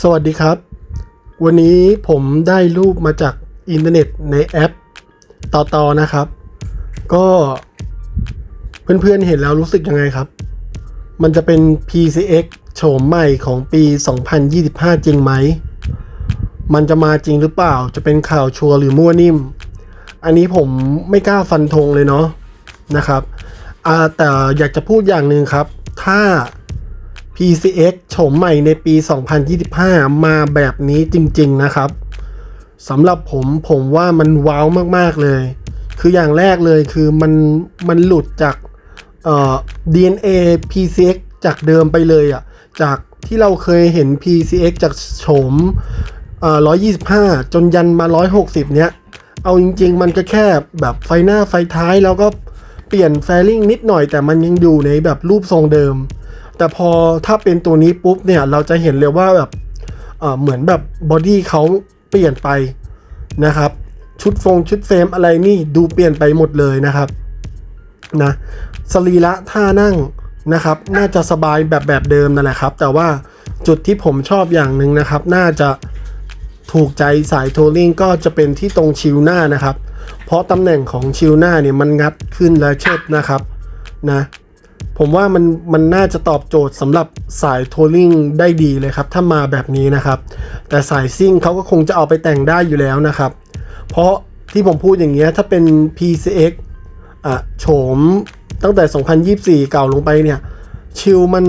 สวัสดีครับ วันนี้ผมได้รูปมาจากอินเทอร์เน็ตในแอปต่อตอนะครับ ก็เพื่อนๆเห็นแล้วรู้สึกยังไงครับ มันจะเป็น PCX โฉมใหม่ของปี 2025 จริงไหม มันจะมาจริงหรือเปล่า จะเป็นข่าวชัวร์หรือมั่วนิ่ม อันนี้ผมไม่กล้าฟันธงเลยเนาะนะครับอ่าแต่อยากจะพูดอย่างหนึ่งครับ ถ้า PCX โฉมใหม่ในปี 2025 มาแบบนี้จริง ๆ นะครับสำหรับผมผมว่ามันว้าวมาก ๆ เลย คืออย่างแรกเลยคือมันมันหลุดจากเอ่อ DNA PCX จากเดิมไปเลยอะ่ะ จากที่เราเคยเห็น PCX จากโฉมเอ่อ125 จนยันมา 160 เนี้ย เอาจริง ๆ มันก็แค่แบบไฟหน้าไฟท้ายแล้วก็เปลี่ยนแฟลิงนิดหน่อยแต่มันยังอยู่ในแบบรูปทรงเดิม แต่พอถ้าเป็นตัวนี้ปุ๊บเนี่ยเราจะเห็นเลยว่าแบบเหมือนแบบบอดี้เขาเปลี่ยนไปนะครับ ชุดฟงชุดเฟรมอะไรนี่ดูเปลี่ยนไปหมดเลยนะครับนะสรีระท่านั่งนะครับ น่าจะสบายแบบแบบเดิมนั่นแหละครับ แต่ว่าจุดที่ผมชอบอย่างหนึ่งนะครับ น่าจะถูกใจสายโทรลิงก็จะเป็นที่ตรงชิวหน้านะครับ เพราะตำแหน่งของชิวหน้าเนี่ยมันงัดขึ้นและเชิดนะครับนะ ผมว่ามันมันน่าจะตอบโจทย์สำหรับสายทัวริงได้ดีเลยครับ ถ้ามาแบบนี้นะครับ แต่สายซิ่งเขาก็คงจะเอาไปแต่งได้อยู่แล้วนะครับ เพราะที่ผมพูดอย่างเงี้ยถ้าเป็น PCX อะโฉมตั้งแต่ 2024 เก่าลงไปเนี่ย ชิลมัน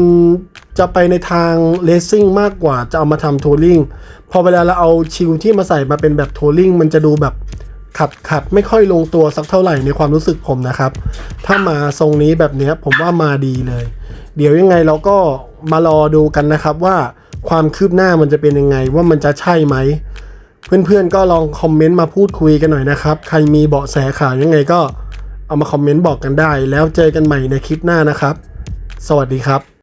จะไปในทางเลสซิ่งมากกว่าจะเอามาทำทัวริงพอเวลาเราเอาชิลที่มาใส่มาเป็นแบบทัวริงมันจะดูแบบ ขัดขัดไม่ค่อยลงตัวสักเท่าไหร่ในความรู้สึกผมนะครับ ถ้ามาทรงนี้แบบนี้ผมว่ามาดีเลย เดี๋ยวยังไงเราก็มารอดูกันนะครับว่าความคืบหน้ามันจะเป็นยังไงว่ามันจะใช่ไหม เพื่อนๆก็ลองคอมเมนต์มาพูดคุยกันหน่อยนะครับ ใครมีเบาะแสข่าวยังไงก็เอามาคอมเมนต์บอกกันได้ แล้วเจอกันใหม่ในคลิปหน้านะครับ สวัสดีครับ